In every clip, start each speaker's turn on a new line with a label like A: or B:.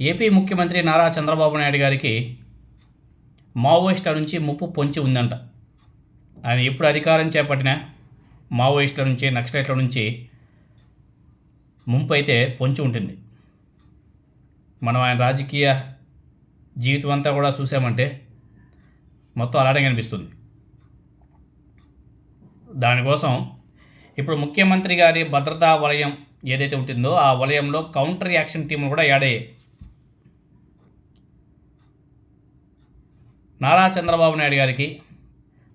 A: AP ముఖ్యమంత్రి నారా చంద్రబాబు నాయుడు గారికి మావోయిస్టుల నుంచి ముప్పు పొంచి ఉందంట. ఆయన ఎప్పుడు అధికారం చేపట్టినా మావోయిస్టుల నుంచి నక్సలైట్ల నుంచి ముంపు అయితే పొంచి ఉంటుంది. మనం ఆయన రాజకీయ జీవితం అంతా కూడా చూసామంటే మొత్తం అలానే కనిపిస్తుంది. దానికోసం ఇప్పుడు ముఖ్యమంత్రి గారి భద్రతా వలయం ఏదైతే ఉంటుందో ఆ వలయంలో కౌంటర్ యాక్షన్ టీంలు కూడా యాడ్ అయ్యాయి. నారా చంద్రబాబు నాయుడు గారికి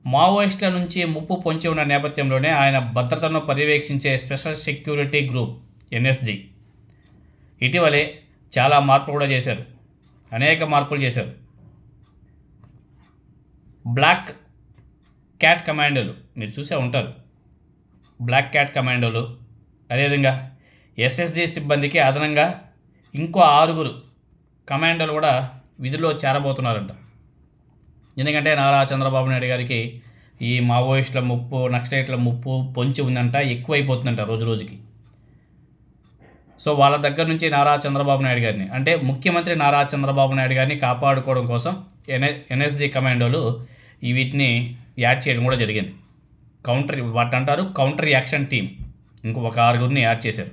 A: మావోయిస్టుల నుంచి ముప్పు పొంచి ఉన్న నేపథ్యంలోనే ఆయన భద్రతను పర్యవేక్షించే స్పెషల్ సెక్యూరిటీ గ్రూప్ ఎన్ఎస్జి. ఇటీవలే చాలా మార్పులు కూడా చేశారు. అనేక మార్పులు చేశారు. బ్లాక్ క్యాట్ కమాండోలు మీరు చూసే ఉంటారు. బ్లాక్ క్యాట్ కమాండోలు అదేవిధంగా ఎస్ఎస్జి సిబ్బందికి అదనంగా ఇంకో ఆరుగురు కమాండోలు కూడా విధుల్లో చేరబోతున్నారంట. ఎందుకంటే నారా చంద్రబాబు నాయుడు గారికి ఈ మావోయిస్టుల ముప్పు నక్సలైట్ల ముప్పు పొంచి ఉందంట ఎక్కువైపోతుందంట రోజు రోజుకి. సో వాళ్ళ దగ్గర నుంచి నారా చంద్రబాబు నాయుడు గారిని అంటే ముఖ్యమంత్రి నారా చంద్రబాబు నాయుడు గారిని కాపాడుకోవడం కోసం ఎన్ఎ ఎన్ఎస్జి కమాండోలు ఈ వీటిని యాడ్ చేయడం కూడా జరిగింది. కౌంటర్ వాటి అంటారు కౌంటర్ యాక్షన్ టీం ఇంకొక ఆరుగురిని యాడ్ చేశారు.